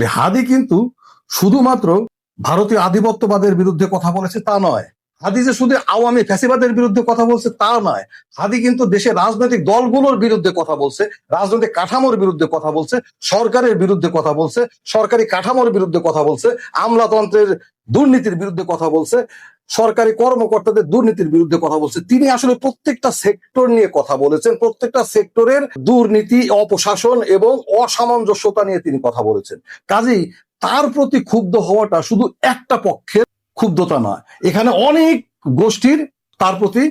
হাদি কিন্তু শুধুমাত্র ভারতীয় আধিপত্যবাদের বিরুদ্ধে কথা বলেছে তা নয়। হাদি যে শুধু আওয়ামী ফ্যাসিবাদের বিরুদ্ধে কথা বলছে তা নয়, হাদি কিন্তু দেশের রাজনৈতিক দলগুলোর বিরুদ্ধে কথা বলছে, রাজনৈতিক কাঠামোর বিরুদ্ধে কথা বলছে, সরকারের বিরুদ্ধে কথা বলছে, সরকারি কাঠামোর বিরুদ্ধে কথা বলছে, আমলাতন্ত্রের দুর্নীতির বিরুদ্ধে কথা বলছে, সরকারি কর্মকর্তাদের দুর্নীতির বিরুদ্ধে কথা বলছে। তিনি আসলে প্রত্যেকটা সেক্টর নিয়ে কথা বলেছেন, প্রত্যেকটা সেক্টরের দুর্নীতি, অপশাসন এবং অসামঞ্জস্যতা নিয়ে তিনি কথা বলেছেন। কাজেই তার প্রতি ক্ষুব্ধ হওয়াটা শুধু একটা পক্ষের ক্ষুব্ধতা নয়। এখানে অনেক গোষ্ঠীর তার প্রতি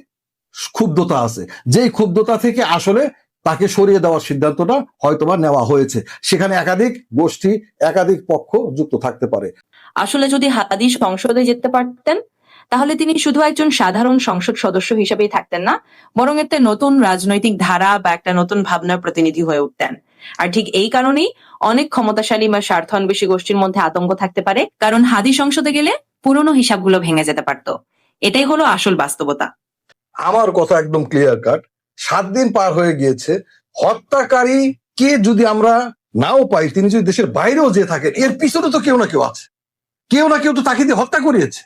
ক্ষুব্ধতা আছে। যেই ক্ষুব্ধতা থেকে আসলে তাকে সরিয়ে দেওয়ার সিদ্ধান্তটা হয়তোবা নেওয়া হয়েছে। সেখানে একাধিক গোষ্ঠী, একাধিক পক্ষ যুক্ত থাকতে পারে। আসলে যদি হাদি সংসদে যেতে পারতেন, তাহলে তিনি শুধু একজন সাধারণ সংসদ সদস্য হিসেবেই থাকতেন না, বরং এতে নতুন রাজনৈতিক ধারা বা একটা নতুন ভাবনার প্রতিনিধি হয়ে উঠতেন। আর ঠিক এই কারণেই অনেক ক্ষমতাশালী বা স্বার্থান্বেষী গোষ্ঠীর মধ্যে আতঙ্ক থাকতে পারে, কারণ হাদি সংসদে গেলে পুরনো হিসাবগুলো ভেঙে যেতে পারত। এটাই হলো আসল বাস্তবতা। আমার কথা একদম ক্লিয়ার কাট সাত দিন পার হয়ে গিয়েছে। হত্যাকারী কে যদি আমরা নাও পাই, তিনি যদি দেশের বাইরেও যে থাকেন, এর পিছনে তো কেউ না কেউ আছে। কেউ না কেউ তো তাকে দিয়ে হত্যা করিয়েছে।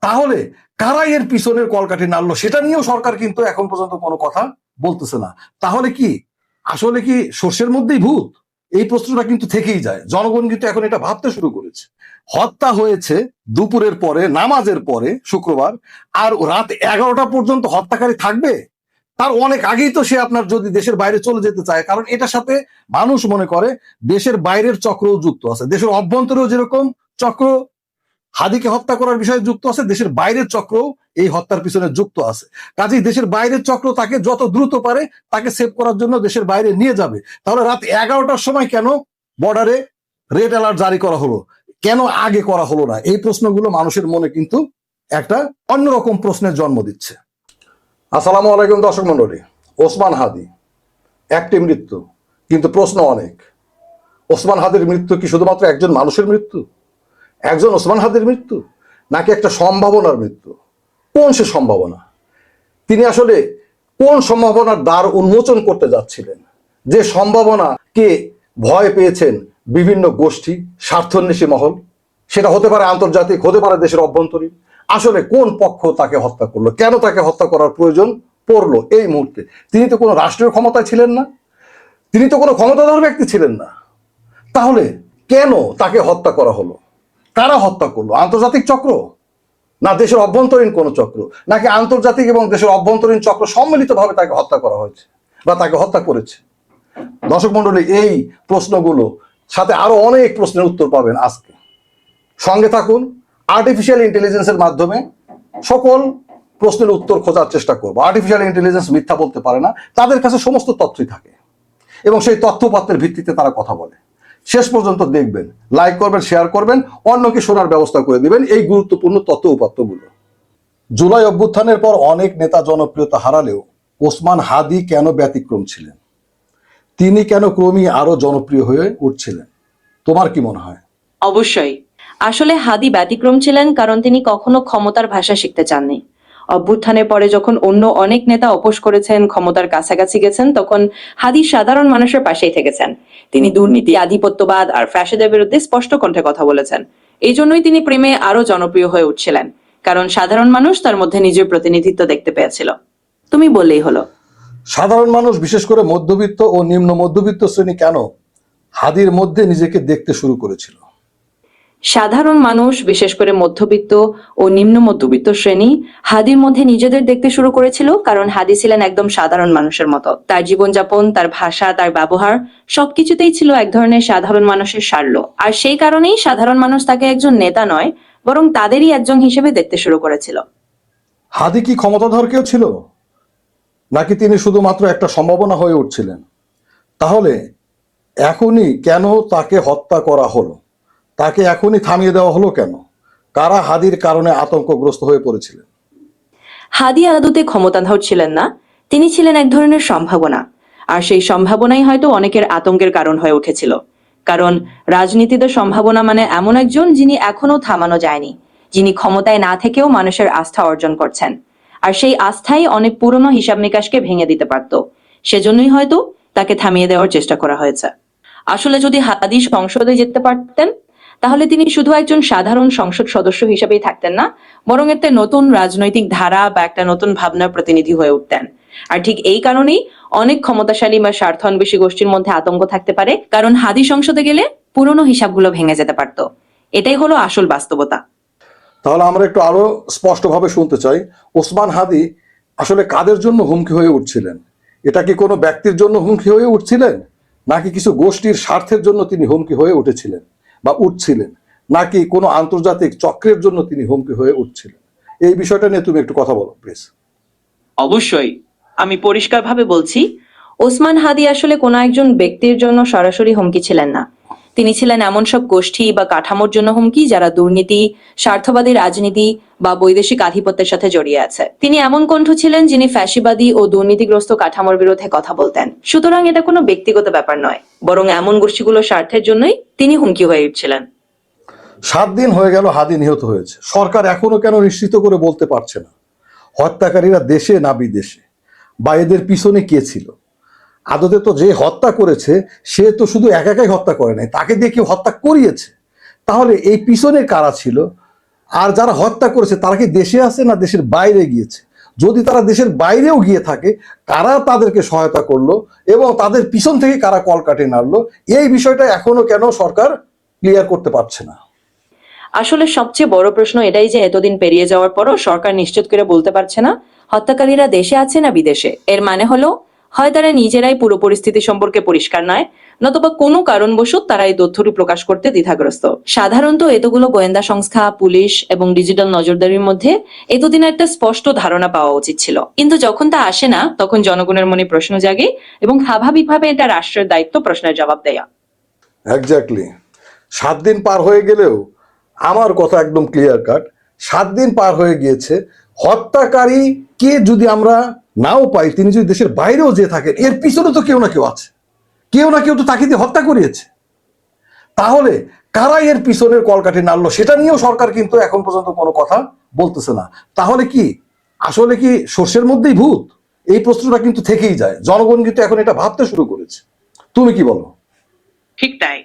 তাহলে কারা এর পিছনের কলকাঠি নাড়লো, সেটা নিয়েও সরকার কিন্তু এখন পর্যন্ত কোনো কথা বলতেছে না। তাহলে কি? আসলে কি সর্ষের মধ্যেই ভূত? এই প্রশ্নটা কিন্তু থেকেই যায়। জনগণ কিন্তু এখন এটা ভাবতে শুরু করেছে। হত্যা হয়েছে দুপুরের পরে, নামাজের পরে, শুক্রবার, আর রাত এগারোটা পর্যন্ত হত্যাকারী থাকবে? তার অনেক আগেই তো সে আপনার যদি দেশের বাইরে চলে যেতে চায়, কারণ এটার সাথে মানুষ মনে করে দেশের বাইরের চক্রও যুক্ত আছে। দেশের অভ্যন্তরেও যেরকম চক্র, হাদিকে হত্যা করার বিষয়ে যুক্ত আছে, দেশের বাইরের চক্র এই হত্যার পিছনে যুক্ত আছে। কাজেই দেশের বাইরের চক্র তাকে যত দ্রুত পারে, তাকে সেভ করার জন্য দেশের বাইরে নিয়ে যাবে। তাহলে রাত এগারোটার সময় কেন বর্ডারে রেড অ্যালার্ট জারি করা হলো? কেন আগে করা হলো না? এই প্রশ্নগুলো মানুষের মনে কিন্তু একটা অন্যরকম প্রশ্নের জন্ম দিচ্ছে। আসসালামু আলাইকুম দর্শক মন্ডলী ওসমান হাদি, একটি মৃত্যু, কিন্তু প্রশ্ন অনেক। ওসমান হাদির মৃত্যু কি শুধুমাত্র একজন মানুষের মৃত্যু? একজন ওসমান হাদির মৃত্যু? নাকি একটা সম্ভাবনার মৃত্যু? কোন সে সম্ভাবনা? তিনি আসলে কোন সম্ভাবনার দ্বার উন্মোচন করতে যাচ্ছিলেন? যে সম্ভাবনাকে ভয় পেয়েছেন বিভিন্ন গোষ্ঠী, স্বার্থন্বেষী মহল, সেটা হতে পারে আন্তর্জাতিক, হতে পারে দেশের অভ্যন্তরীণ। আসলে কোন পক্ষ তাকে হত্যা করল? কেন তাকে হত্যা করার প্রয়োজন পড়ল এই মুহূর্তে? তিনি তো কোনো রাষ্ট্রীয় ক্ষমতায় ছিলেন না। তিনি তো কোনো ক্ষমতাধর ব্যক্তি ছিলেন না। তাহলে কেন তাকে হত্যা করা হলো? কারা হত্যা করল? আন্তর্জাতিক চক্র? না দেশের অভ্যন্তরীণ কোনো চক্র? নাকি আন্তর্জাতিক এবং দেশের অভ্যন্তরীণ চক্র সম্মিলিতভাবে তাকে হত্যা করা হয়েছে বা তাকে হত্যা করেছে? দর্শক মন্ডলী এই প্রশ্নগুলো সাথে আরও অনেক প্রশ্নের উত্তর পাবেন আজকে। সঙ্গে থাকুন আর্টিফিশিয়াল ইন্টেলিজেন্সের মাধ্যমে সকল প্রশ্নের উত্তর খোঁজার চেষ্টা করব। আর্টিফিশিয়াল ইন্টেলিজেন্স মিথ্যা বলতে পারে না, তাদের কাছে সমস্ত তথ্যই থাকে এবং সেই তথ্যপাত্রের ভিত্তিতে তারা কথা বলে। শেষ পর্যন্ত দেখবেন লাইক করবেন শেয়ার করবেন, অন্যকে শোনার ব্যবস্থা করে দিবেন এই গুরুত্বপূর্ণ তথ্য উপাত্তগুলো। জুলাই অভ্যুত্থানের পর অনেক নেতা জনপ্রিয়তা হারালেও ওসমান হাদি কেন ব্যতিক্রম ছিলেন? তিনি কেন ক্রমেই আরও জনপ্রিয় হয়ে উঠছিলেন? তোমার কি মনে হয়? অবশ্যই। আসলে হাদি ব্যতিক্রম ছিলেন কারণ তিনি কখনো ক্ষমতার ভাষা শিখতে চাননি। অভ্যুত্থানের পরে যখন অন্য অনেক নেতা অপোষ করেছেন, ক্ষমতার কাছাকাছি গেছেন, তখন হাদি সাধারণ মানুষের পাশেই থেকেছেন। তিনি দুর্নীতি, আধিপত্যবাদ আর ফ্যাসিদের বিরুদ্ধে স্পষ্ট কণ্ঠে কথা বলেছেন। এই জন্যই তিনি প্রেমে আরও জনপ্রিয় হয়ে উঠছিলেন, কারণ সাধারণ মানুষ তার মধ্যে নিজের প্রতিনিধিত্ব দেখতে পেয়েছিল। তুমি বললেই হলো। সাধারণ মানুষ বিশেষ করে মধ্যবিত্ত ও নিম্ন মধ্যবিত্ত শ্রেণি কেন হাদির মধ্যে নিজেকে দেখতে শুরু করেছিল? সাধারণ মানুষ বিশেষ করে মধ্যবিত্ত ও নিম্ন মধ্যবিত্ত শ্রেণি হাদির মধ্যে নিজেদের দেখতে শুরু করেছিল কারণ হাদি ছিলেন একদম সাধারণ মানুষের মতো। তার জীবনযাপন তার ভাষা তার ব্যবহার সবকিছুতেই ছিল এক ধরনের সাধারণ মানুষের সারল আর সেই কারণেই সাধারণ মানুষ তাকে একজন নেতা নয় বরং তাদেরই একজন হিসেবে দেখতে শুরু করেছিল। হাদি কি ক্ষমতাধর কেউ ছিল? নাকি তিনি শুধুমাত্র একটা সম্ভাবনা হয়ে উঠছিলেন? তাহলে এখনই কেন তাকে হত্যা করা হলো? তাকে এখনই থামিয়ে দেওয়া হলো কেন? কারা হাদির কারণে আতঙ্কগ্রস্ত হয়ে পড়েছিলেন? হাদি আদতে ক্ষমতাধর ছিলেন না, তিনি ছিলেন এক ধরনের সম্ভাবনা। আর সেই সম্ভাবনাই হয়তো অনেকের আতঙ্কের কারণ হয়ে উঠেছিল। কারণ রাজনীতিতে সম্ভাবনা মানে এমন একজন যিনি এখনও থামানো যায়নি, যিনি ক্ষমতায় না থেকেও মানুষের আস্থা অর্জন করছেন। আর সেই আস্থাই অনেক পুরনো হিসাব নিকাশকে ভেঙে দিতে পারত। সেজন্যই হয়তো তাকে থামিয়ে দেওয়ার চেষ্টা করা হয়েছে। আসলে যদি হাদি সংসদে যেতে পারতেন, তাহলে তিনি শুধু একজন সাধারণ সংসদ সদস্য হিসেবেই থাকতেন না, বরং একটা নতুন রাজনৈতিক ধারা বা একটা নতুন ভাবনার প্রতিনিধি হয়ে উঠতেন। আর ঠিক এই কারণেই অনেক ক্ষমতাশালী বা স্বার্থান্বেষী গোষ্ঠীর মধ্যে আতঙ্ক থাকতে পারে, কারণ হাদি সংসদে গেলে পুরনো হিসাবগুলো ভেঙে যেতে পারতো। এটাই হলো আসল বাস্তবতা। তাহলে আমরা একটু আরও স্পষ্টভাবে শুনতে চাই। ওসমান হাদি আসলে কাদের জন্য হুমকি হয়ে উঠছিলেন? এটা কি কোনো ব্যক্তির জন্য হুমকি হয়ে উঠছিলেন? নাকি কিছু গোষ্ঠীর স্বার্থের জন্য তিনি হুমকি হয়ে উঠেছিলেন বা উঠছিলেন? নাকি কোনো আন্তর্জাতিক চক্রের জন্য তিনি হুমকি হয়ে উঠছিলেন? এই বিষয়টা নিয়ে তুমি একটু কথা বলো প্লিজ অবশ্যই। আমি পরিষ্কারভাবে বলছি, ওসমান হাদি আসলে কোনো একজন ব্যক্তির জন্য সরাসরি হুমকি ছিলেন না। তিনি ছিলেন এমন সব গোষ্ঠী বা কাঠামোর জন্য হুমকি যারা দুর্নীতি, স্বার্থবাদী রাজনীতি বা বৈদেশিক আধিপত্যের সাথে জড়িয়ে আছে। তিনি এমন কণ্ঠ ছিলেন যিনি ফ্যাসিবাদী ও দুর্নীতিগ্রস্ত কাঠামোর বিরুদ্ধে কথা বলতেন। সুতরাং এটা কোনো ব্যক্তিগত ব্যাপার নয়, বরং এমন গোষ্ঠীগুলোর স্বার্থের জন্যই তিনি হুমকি হয়ে উঠছিলেন। সাত দিন হয়ে গেল হাদি নিহত হয়েছে। সরকার এখনও কেন নিশ্চিত করে বলতে পারছে না? হত্যাকারীরা দেশে না বিদেশে? বা এদের পিছনে কে ছিল? আদতে তো যে হত্যা করেছে, সে তো শুধু একা একাই হত্যা করে নাই, তাকে দিয়ে কেউ হত্যা করিয়েছে। তাহলে এই পিছনে কারা ছিল? আর যারা হত্যা করেছে, তারা কি দেশে আছে না দেশের বাইরে গিয়েছে? যদি তারা দেশের বাইরেও গিয়ে থাকে, কারা তাদেরকে সহায়তা করল এবং তাদের পিছন থেকে কারা কলকাটে নাড়লো, এই বিষয়টা এখনও কেন সরকার ক্লিয়ার করতে পারছে না? আসলে সবচেয়ে বড় প্রশ্ন এটাই যে এতদিন পেরিয়ে যাওয়ার পরও সরকার নিশ্চিত করে বলতে পারছে না, হত্যাকারীরা দেশে আছে না বিদেশে? এর মানে হলো হয় তারা নিজেরাই পুরো পরিস্থিতি সম্পর্কে পরিষ্কার নয়, নতুবা কোনো কারণবশত তারা এই তথ্যটি প্রকাশ করতে দ্বিধাগ্রস্ত। সাধারণত এতগুলো গোয়েন্দা সংস্থা, পুলিশ এবং ডিজিটাল নজরদারির মধ্যে এতদিন একটা স্পষ্ট ধারণা পাওয়া উচিত ছিল। কিন্তু যখন তা আসে না, তখন জনগণের মনে প্রশ্ন জাগে এবং স্বাভাবিকভাবে এটা রাষ্ট্রের দায়িত্ব প্রশ্নের জবাব দেয়া। এক্স্যাক্টলি সাত দিন পার হয়ে গেলেও আমার কথা একদম ক্লিয়ার কাট সাত দিন পার হয়ে গিয়েছে। হত্যাকারী কে যদি আমরা নাও পাই, তিনি যদি দেশের বাইরেও যে থাকেন, এর পিছনে তো কেউ না কেউ আছে। কেউ না কেউ তো তাকে দিয়ে হত্যা করিয়েছে। তাহলে কারা এর পিছনের কলকাঠি নাড়লো, সেটা নিয়েও সরকার কিন্তু এখন পর্যন্ত কোনো কথা বলতেছে না। তাহলে কি, আসলে কি সর্ষের মধ্যেই ভূত? এই প্রশ্নটা কিন্তু থেকেই যায়। জনগণ কিন্তু এখন এটা ভাবতে শুরু করেছে। তুমি কি বলো? ঠিক তাই।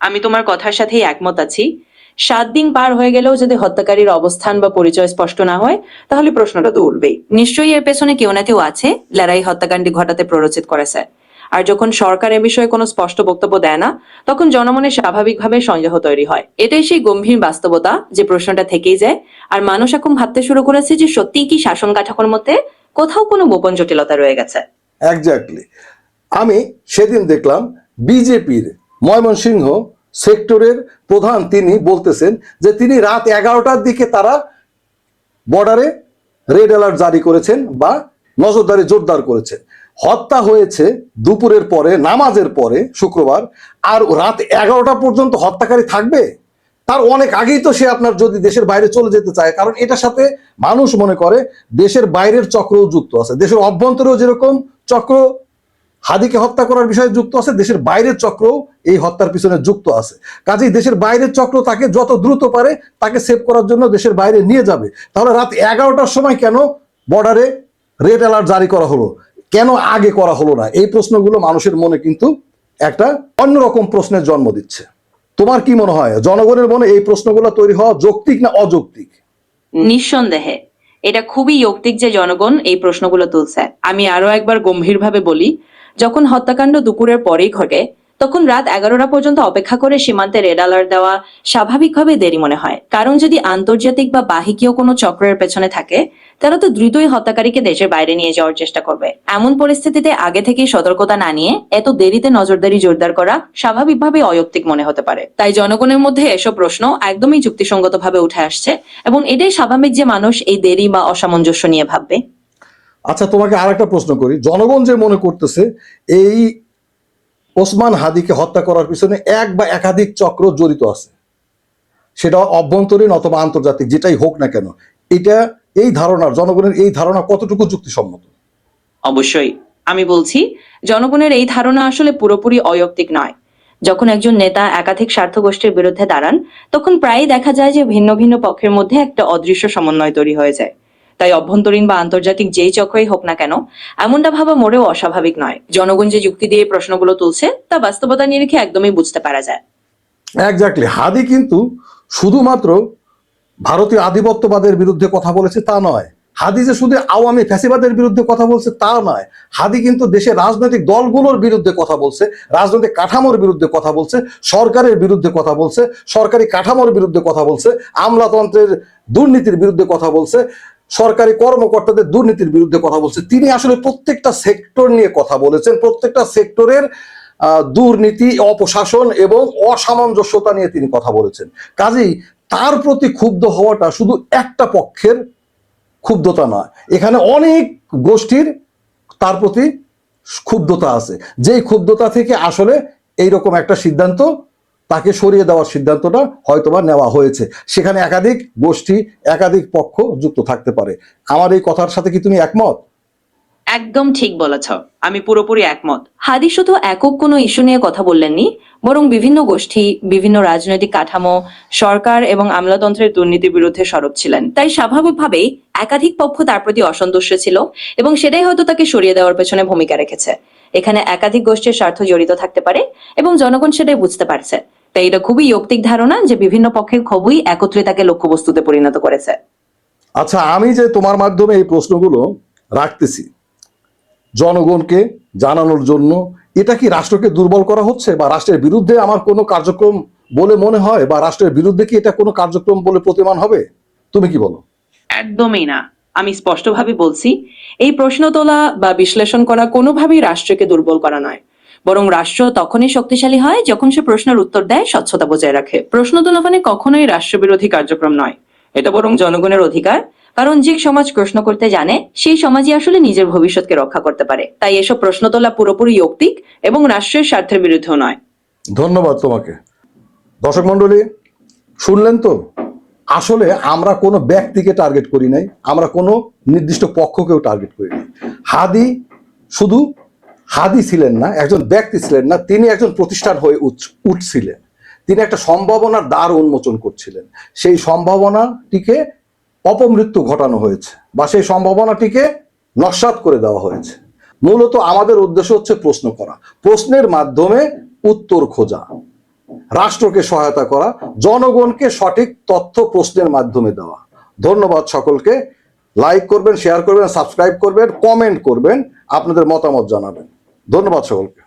আমি তোমার কথার সাথেই একমত আছি। সাত দিন পার হয়ে গেলেও যদি হত্যাকারীর অবস্থান বা পরিচয় স্পষ্ট না হয়, তাহলে প্রশ্নটা তো উঠবেই। নিশ্চয়ই এর পেছনে কেউ না কেউ আছে যারা এই হত্যাকাণ্ডটি ঘটাতে প্ররোচিত করেছে আর যখন সরকার এ বিষয়ে কোনো স্পষ্ট বক্তব্য দেয় না, তখন জনমনে স্বাভাবিকভাবে সন্দেহ তৈরি হয়। এটাই সেই গম্ভীর বাস্তবতা যে প্রশ্নটা থেকেই যায়। আর মানুষ এখন ভাবতে শুরু করেছে যে সত্যি কি শাসন কাঠামোর মধ্যে কোথাও কোনো গোপন জটিলতা রয়ে গেছে। আমি সেদিন দেখলাম বিজেপির ময়মনসিংহ সেক্টরের প্রধান তিনি বলতেছেন যে তিনি রাত এগারোটার দিকে তারা বর্ডারে রেড অ্যালার্ট জারি করেছেন বা নজরদারি জোরদার করেছেন। হত্যা হয়েছে দুপুরের পরে, নামাজের পরে শুক্রবার। আর রাত এগারোটা পর্যন্ত হত্যাকারী থাকবে? তার অনেক আগেই তো সে আপনার যদি দেশের বাইরে চলে যেতে চায়, কারণ এটার সাথে মানুষ মনে করে দেশের বাইরের চক্রও যুক্ত আছে। দেশের অভ্যন্তরেও যেরকম চক্র হাদিকে হত্যা করার বিষয়ে যুক্ত আছে, দেশের বাইরের চক্র এই হত্যার পিছনে যুক্ত আছে। কাজেই দেশের বাইরের চক্র তাকে যত দ্রুত পারে তাকে সেভ করার জন্য দেশের বাইরে নিয়ে যাবে। তাহলে রাত এগারোটার সময় কেন বর্ডারে রেড অ্যালার্ট জারি করা হলো? কেন আগে করা হলো না? এই প্রশ্নগুলো মানুষের মনে কিন্তু একটা অন্যরকম প্রশ্নের জন্ম দিচ্ছে। তোমার কি মনে হয়? জনগণের মনে এই প্রশ্নগুলো তৈরি হওয়া যৌক্তিক না অযৌক্তিক? নিঃসন্দেহে। এটা খুবই যৌক্তিক যে জনগণ এই প্রশ্নগুলো তুলছে। আমি আরও একবার গম্ভীরভাবে বলি যখন হত্যাকাণ্ড দুপুরের পরেই ঘটে, তখন রাত এগারোটা পর্যন্ত অপেক্ষা করে সীমান্তে রেড অ্যালার্ট দেওয়া স্বাভাবিকভাবে দেরি মনে হয়। কারণ যদি আন্তর্জাতিক বা বাহিকীয় কোনো চক্রের পেছনে থাকে, তারা তো দ্রুতই হত্যাকারীকে দেশের বাইরে নিয়ে যাওয়ার চেষ্টা করবে। এমন পরিস্থিতিতে আগে থেকেই সতর্কতা না নিয়ে এত দেরিতে নজরদারি জোরদার করা স্বাভাবিকভাবে অযৌক্তিক মনে হতে পারে। তাই জনগণের মধ্যে এসব প্রশ্ন একদমই যুক্তিসঙ্গতভাবে উঠে আসছে এবং এটাই স্বাভাবিক যে মানুষ এই দেরি বা অসামঞ্জস্য নিয়ে ভাববে। আচ্ছা তোমাকে আর একটা প্রশ্ন করি। জনগণ যে মনে করতেছে, এই ওসমান হাদিকে হত্যা করার পিছনে এক বা একাধিক চক্র জড়িত আছে। সেটা অভ্যন্তরীণ অথবা আন্তর্জাতিক, যেটাই হোক না কেন। এটা এই ধারণার, জনগণের এই ধারণা কতটুকু যুক্তিসম্মত? অবশ্যই। আমি বলছি, জনগণের এই ধারণা আসলে পুরোপুরি অযৌক্তিক নয়। যখন একজন নেতা একাধিক স্বার্থ গোষ্ঠীর বিরুদ্ধে দাঁড়ান, তখন প্রায়ই দেখা যায় যে ভিন্ন ভিন্ন পক্ষের মধ্যে একটা অদৃশ্য সমন্বয় তৈরি হয়ে যায়। তাই অভ্যন্তরীণ বা আন্তর্জাতিক যেই চক্রই হোক না কেন, এমনটা ভাবা মোটেও অস্বাভাবিক নয়। জনগণ যে যুক্তি দিয়ে প্রশ্নগুলো তুলছে, তা বাস্তবতা নিরিখে একদমই বুঝতে পারা যায়। একজাক্টলি হাদি কিন্তু শুধুমাত্র ভারতীয় আধিপত্যবাদের বিরুদ্ধে কথা বলেছে তা নয়। হাদি যে শুধু আওয়ামী ফ্যাসিবাদের বিরুদ্ধে কথা বলছে তা নয়। হাদি কিন্তু দেশের রাজনৈতিক দলগুলোর বিরুদ্ধে কথা বলছে, রাজনৈতিক কাঠামোর বিরুদ্ধে কথা বলছে, সরকারের বিরুদ্ধে কথা বলছে, সরকারি কাঠামোর বিরুদ্ধে কথা বলছে, আমলাতন্ত্রের দুর্নীতির বিরুদ্ধে কথা বলছে। সরকারি কর্মকর্তাদের দুর্নীতির বিরুদ্ধে কথা বলছে। তিনি আসলে প্রত্যেকটা সেক্টর নিয়ে কথা বলেছেন। প্রত্যেকটা সেক্টরের দুর্নীতি, অপশাসন এবং অসামঞ্জস্যতা নিয়ে তিনি কথা বলেছেন। কাজেই তার প্রতি ক্ষুব্ধ হওয়াটা শুধু একটা পক্ষের ক্ষুব্ধতা নয়। এখানে অনেক গোষ্ঠীর তার প্রতি ক্ষুব্ধতা আছে। যেই ক্ষুব্ধতা থেকে আসলে এইরকম একটা সিদ্ধান্ত তাকে সরিয়ে দেওয়ার সিদ্ধান্তটা হয়তোবা নেওয়া হয়েছে। সেখানে একাধিক গোষ্ঠী, একাধিক পক্ষ যুক্ত থাকতে পারে। আমার এই কথার সাথে কি তুমি একমত? একদম ঠিক বলেছ। আমি পুরোপুরি একমত। হাদি শুধু একক কোনো ইস্যু নিয়ে কথা বললেননি, বরং বিভিন্ন গোষ্ঠী, বিভিন্ন রাজনৈতিক কাঠামো, সরকার এবং আমলাতন্ত্রের দুর্নীতির বিরুদ্ধে সরব ছিলেন। তাই স্বাভাবিকভাবেই একাধিক পক্ষ তার প্রতি অসন্তুষ্ট ছিল এবং সেটাই হয়তো তাকে সরিয়ে দেওয়ার পেছনে ভূমিকা রেখেছে। এখানে একাধিক গোষ্ঠীর স্বার্থ জড়িত থাকতে পারে এবং জনগণ সেটাই বুঝতে পারছে। তাই এটা খুবই যৌক্তিক ধারণা যে বিভিন্ন পক্ষের ক্ষোভই একত্রে তাকে লক্ষ্যবস্তুতে পরিণত করেছে। আচ্ছা আমি যে তোমার মাধ্যমে এই প্রশ্নগুলো রাখতেছি জনগণকে জানানোর জন্য এটা কি রাষ্ট্রকে দুর্বল করা হচ্ছে বা রাষ্ট্রের বিরুদ্ধে আমার কোনো কার্যক্রম বলে মনে হয় বা রাষ্ট্রের বিরুদ্ধে কি এটা কোনো কার্যক্রম বলে প্রতিমান হবে? তুমি কি বলো? একদমই না। আমি স্পষ্টভাবে বলছি এই প্রশ্ন তোলা বা বিশ্লেষণ করা কোনোভাবেই রাষ্ট্রকে দুর্বল করা নয়। বরং রাষ্ট্র তখনই শক্তিশালী হয় যখন সে প্রশ্নের উত্তর দেয়, স্বচ্ছতা বজায় রাখে। প্রশ্ন তোলা মানে কখনোই রাষ্ট্রবিরোধী কার্যক্রম নয়। এটা বরং জনগণের অধিকার। কারণ যে সমাজ প্রশ্ন করতে জানে, সেই সমাজই আসলে নিজের ভবিষ্যৎকে রক্ষা করতে পারে। তাই এসব প্রশ্ন তোলা পুরোপুরি যৌক্তিক এবং রাষ্ট্রের স্বার্থের বিরুদ্ধেও নয়। ধন্যবাদ তোমাকে। দর্শক মন্ডলী শুনলেন তো? আসলে আমরা কোনো ব্যক্তিকে টার্গেট করি নাই। আমরা কোনো নির্দিষ্ট পক্ষকেও টার্গেট করি নাই। হাদি শুধু হাদি ছিলেন না, একজন ব্যক্তি ছিলেন না, তিনি একজন প্রতিষ্ঠান হয়ে উঠ- উঠছিলেন। তিনি একটা সম্ভাবনার দ্বার উন্মোচন করছিলেন। সেই সম্ভাবনাটিকে অপমৃত্যু ঘটানো হয়েছে বা সেই সম্ভাবনাটিকে নস্বাত করে দেওয়া হয়েছে। মূলত আমাদের উদ্দেশ্য হচ্ছে প্রশ্ন করা। প্রশ্নের মাধ্যমে উত্তর খোঁজা, রাষ্ট্রকে সহায়তা করা, জনগণকে সঠিক তথ্য প্রশ্নের মাধ্যমে দেওয়া। ধন্যবাদ সকলকে। লাইক করবেন শেয়ার করবেন সাবস্ক্রাইব করবেন কমেন্ট করবেন, আপনাদের মতামত জানাবেন। ধন্যবাদ সকলকে।